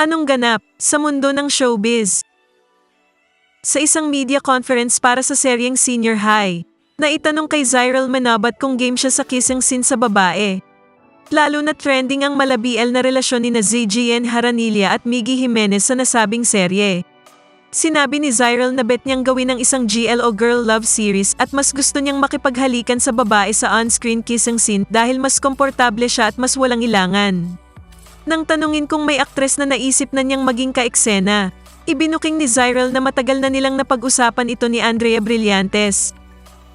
Anong ganap sa mundo ng showbiz? Sa isang media conference para sa seryeng Senior High, naitanong kay Zyral Manabat kung game siya sa kissing scene sa babae. Lalo na trending ang malabiel na relasyon ni na ZGN Haranilla at Miggy Jimenez sa nasabing serye. Sinabi ni Zyral na bet niyang gawin ng isang GL o girl love series at mas gusto niyang makipaghalikan sa babae sa on-screen kissing scene dahil mas komportable siya at mas walang ilangan. Nang tanungin kung may aktres na naisip na niyang maging kaeksena, ibinuking ni Zyral na matagal na nilang napag-usapan ito ni Andrea Brillantes.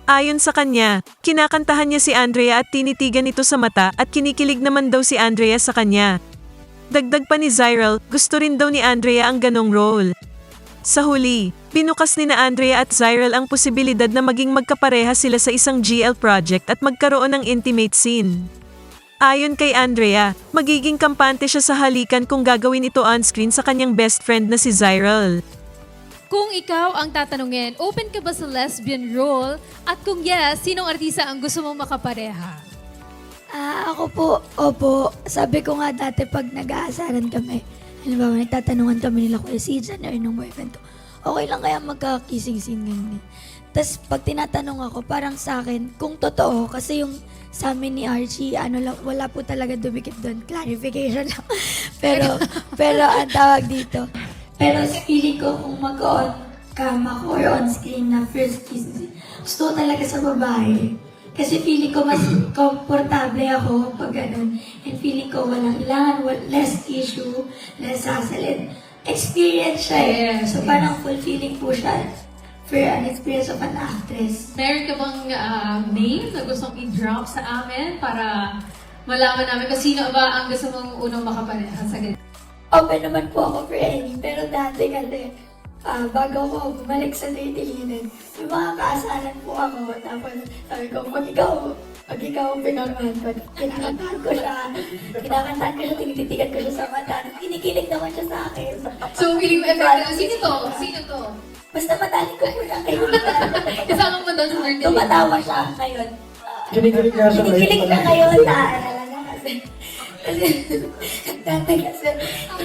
Ayon sa kanya, kinakantahan niya si Andrea at tinitigan ito sa mata at kinikilig naman daw si Andrea sa kanya. Dagdag pa ni Zyral, gusto rin daw ni Andrea ang ganong role. Sa huli, binukas ni na Andrea at Zyral ang posibilidad na maging magkapareha sila sa isang GL project at magkaroon ng intimate scene. Ayon kay Andrea, magiging kampante siya sa halikan kung gagawin ito on-screen sa kanyang best friend na si Zyral. Kung ikaw ang tatanungin, open ka ba sa lesbian role? At kung yes, sinong artista ang gusto mong makapareha? Ah, ako po, opo. Sabi ko nga dati pag nag-aasaran kami, halimbawa nagtatanungan kami nila Kuya Season or nung boyfriend ko, okay lang kaya magka-kissing scene ganyan. Tapos pag tinatanong ako, parang sa akin, kung totoo, kasi yung sa amin ni Archie, ano lang, wala po talaga dumikit doon. Clarification lang. pero, pero ang tawag dito. Pero feeling ko kung mag-on cam ako or on screen na first kiss, gusto talaga sa babae. Kasi feeling ko mas komportable ako pag ganun. And feeling ko walang ilangan, wal- less issue, less hassle. And experience siya eh. Yes, So yes. parang fulfilling po siya for an experience of an actress. Meron ka bang ah, name na gustong i-drop sa amin para malaman namin kung sino ba ang gusto mong unang makapareha sa ganito? Open naman po ako for any. Pero dati kasi, ah, bago ako bumalik sa Linen, may mga kaasaran po ako. Tapos sabi ko, pag ikaw, pag ikaw ang pinarmahan ko, kinakantahan ko siya. Kinakantahan ko siya, tinititigan ko siya sa mata. Kinikilig naman siya sa akin. So, feeling mo effective. Sino to? Sino to? Basta madali ko po siya kaibigan. Kasama mo doon sa birthday. Tumatawa siya ngayon. Ah, Kinikilig nga siya Kinikilig ngayon na ngayon na alala na kasi. Dati kasi,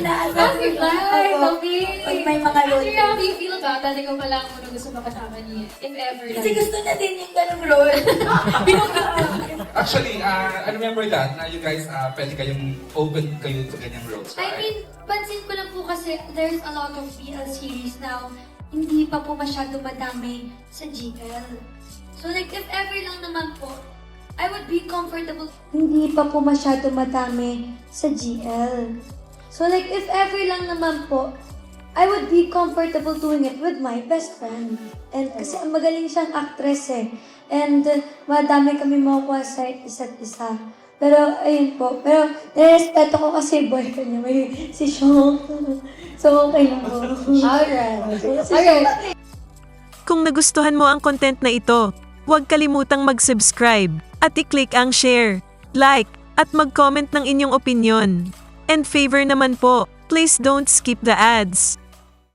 inaasal ba? Opo. Okay. Pag may mga Actually, role. how do you feel about that? Ikaw pala unang gusto makasama niya. If ever. Kasi gusto niya din yung ganong role. Actually, uh, I remember that na you guys uh, pwede kayong open kayo to ganyang roles, I right? mean, pansin ko lang po kasi there's a lot of BL series now, hindi pa po masyado madami sa GL. So like, if ever lang naman I be comfortable. Hindi pa po masyado madami sa GL. So like, if ever lang naman po, I would be comfortable doing it with my best friend. And kasi ang magaling siyang actress eh. And uh, madami kami makukuha sa isa't isa. Pero, ayun po. Pero, nirespeto ko kasi boyfriend niya. May si Sean. so, okay lang po. Alright. Alright. Kung nagustuhan mo ang content na ito, huwag kalimutang mag-subscribe at i-click ang share, like, at mag-comment ng inyong opinion. And favor naman po, please don't skip the ads.